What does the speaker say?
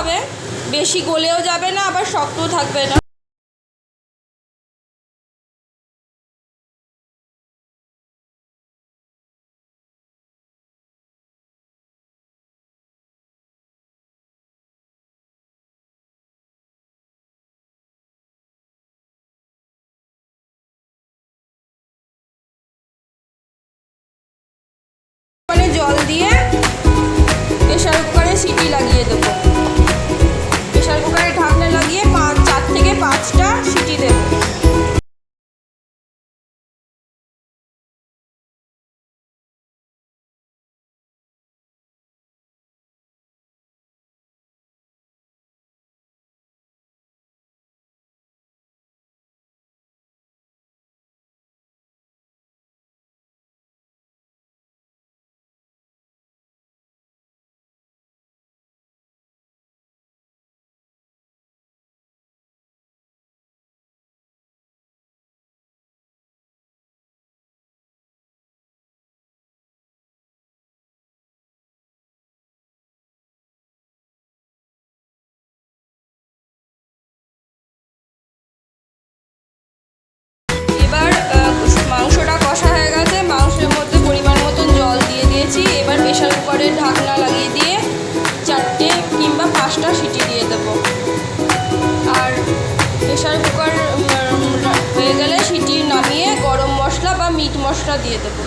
হবে। বেশি গলেও যাবে না আবার শক্তও থাকবে না। জল দিয়ে মশলা দিয়ে দেবো।